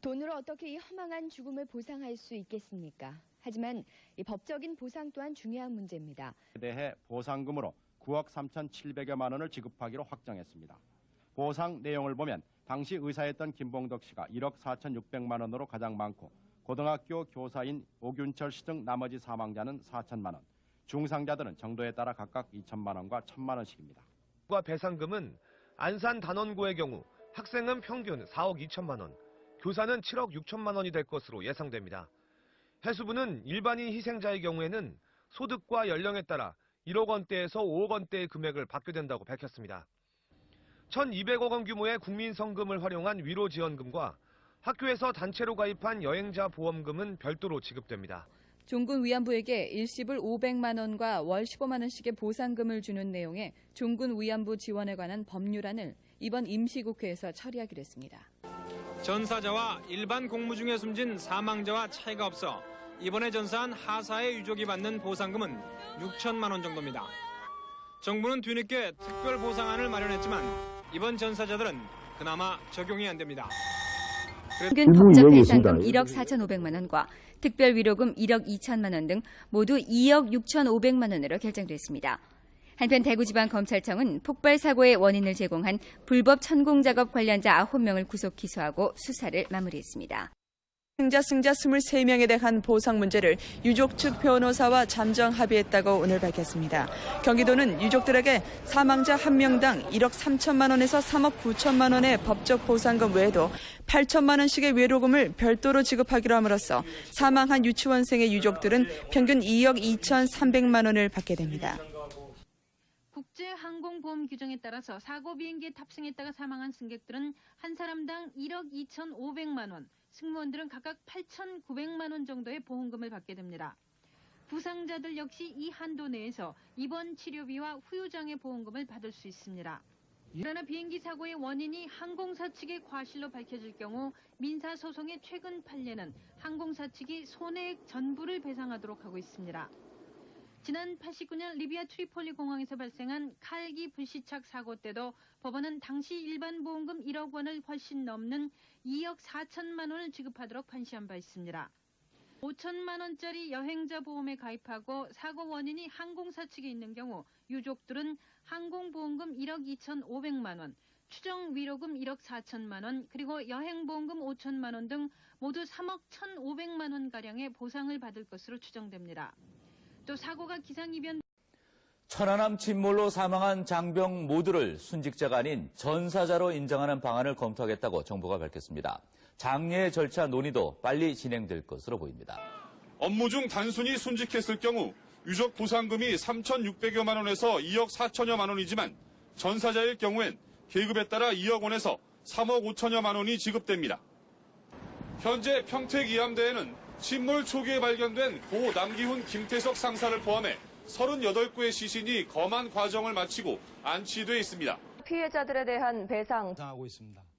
돈으로 어떻게 이 허망한 죽음을 보상할 수 있겠습니까? 하지만 이 법적인 보상 또한 중요한 문제입니다. 대해 보상금으로 9억 3,700여만 원을 지급하기로 확정했습니다. 보상 내용을 보면 당시 의사였던 김봉덕 씨가 1억 4,600만 원으로 가장 많고 고등학교 교사인 오균철 씨 등 나머지 사망자는 4천만 원, 중상자들은 정도에 따라 각각 2천만 원과 1천만 원씩입니다. 과 배상금은 안산 단원고의 경우 학생은 평균 4억 2천만 원, 교사는 7억 6천만 원이 될 것으로 예상됩니다. 해수부는 일반인 희생자의 경우에는 소득과 연령에 따라 1억 원대에서 5억 원대의 금액을 받게 된다고 밝혔습니다. 1,200억 원 규모의 국민 성금을 활용한 위로 지원금과 학교에서 단체로 가입한 여행자 보험금은 별도로 지급됩니다. 종군 위안부에게 일시불 500만 원과 월 15만 원씩의 보상금을 주는 내용의 종군 위안부 지원에 관한 법률안을 이번 임시국회에서 처리하기로 했습니다. 전사자와 일반 공무 중에 숨진 사망자와 차이가 없어 이번에 전사한 하사의 유족이 받는 보상금은 6천만 원 정도입니다. 정부는 뒤늦게 특별 보상안을 마련했지만 이번 전사자들은 그나마 적용이 안 됩니다. 평균 부분 법적 이야기 배상금 있습니다. 1억 4,500만 원과 특별 위로금 1억 2천만 원 등 모두 2억 6,500만 원으로 결정됐습니다. 한편 대구지방검찰청은 폭발 사고의 원인을 제공한 불법 천공 작업 관련자 9명을 구속 기소하고 수사를 마무리했습니다. 승자 승자 23명에 대한 보상 문제를 유족 측 변호사와 잠정 합의했다고 오늘 밝혔습니다. 경기도는 유족들에게 사망자 1명당 1억 3천만 원에서 3억 9천만 원의 법적 보상금 외에도 8천만 원씩의 외로금을 별도로 지급하기로 함으로써 사망한 유치원생의 유족들은 평균 2억 2천 3백만 원을 받게 됩니다. 국제항공보험 규정에 따라서 사고 비행기에 탑승했다가 사망한 승객들은 한 사람당 1억 2,500만 원, 승무원들은 각각 8,900만 원 정도의 보험금을 받게 됩니다. 부상자들 역시 이 한도 내에서 입원 치료비와 후유장애 보험금을 받을 수 있습니다. 그러나 비행기 사고의 원인이 항공사 측의 과실로 밝혀질 경우 민사 소송의 최근 판례는 항공사 측이 손해액 전부를 배상하도록 하고 있습니다. 지난 89년 리비아 트리폴리 공항에서 발생한 칼기 불시착 사고 때도 법원은 당시 일반 보험금 1억 원을 훨씬 넘는 2억 4천만 원을 지급하도록 판시한 바 있습니다. 5천만 원짜리 여행자 보험에 가입하고 사고 원인이 항공사 측에 있는 경우 유족들은 항공보험금 1억 2천5백만 원, 추정 위로금 1억 4천만 원, 그리고 여행보험금 5천만 원 등 모두 3억 1,500만 원 가량의 보상을 받을 것으로 추정됩니다. 또 사고가 기상이변 천안함 침몰로 사망한 장병 모두를 순직자가 아닌 전사자로 인정하는 방안을 검토하겠다고 정부가 밝혔습니다. 장례 절차 논의도 빨리 진행될 것으로 보입니다. 업무 중 단순히 순직했을 경우 유족 보상금이 3,600여만 원에서 2억 4천여만 원이지만 전사자일 경우엔 계급에 따라 2억 원에서 3억 5천여만 원이 지급됩니다. 현재 평택 이함대에는 침몰 초기에 발견된 고 남기훈 김태석 상사를 포함해 38구의 시신이 검안 과정을 마치고 안치돼 있습니다. 피해자들에 대한 배상 하고 있습니다.